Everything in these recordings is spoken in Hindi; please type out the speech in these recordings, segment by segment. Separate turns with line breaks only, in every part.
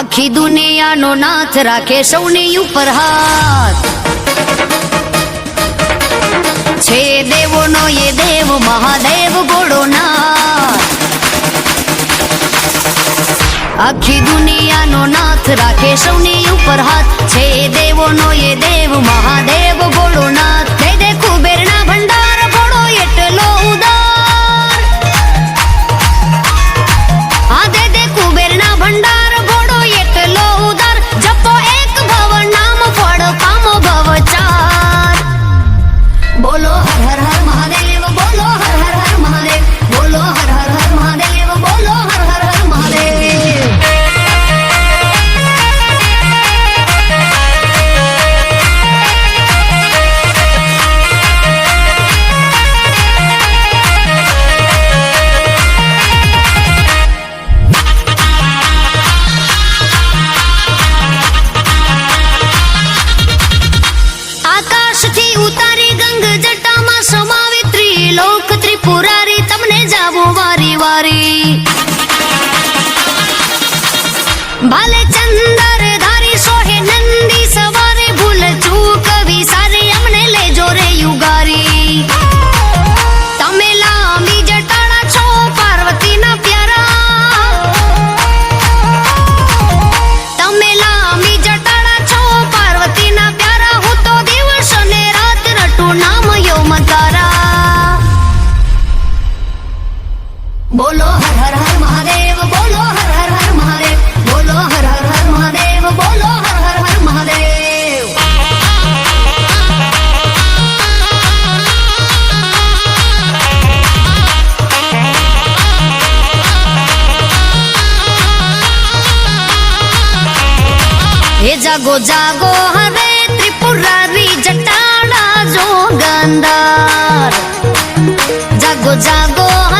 આખી દુનિયાનો નાથ રાખે સૌને ઉપર હાથ. છે દેવોનો એ દેવ, મહાદેવ ભોળોનાથ આખી દુનિયાનો નાથ રાખે સૌની ઉપર હાથ. છે દેવોનો એ દેવ, મહાદેવ ભોળોનાથ வருவாரே बोलो हर हर हर महादेव, बोलो हर हर हर महादेव, बोलो हर हर हर महादेव, बोलो हर हर हर महादेव। हे जागो जागो हरे त्रिपुरारी जटाड़ा जो गंदार जागो जागो हरे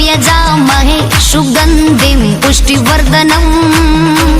यजामहे सुगन्धिं पुष्टिवर्धनम्।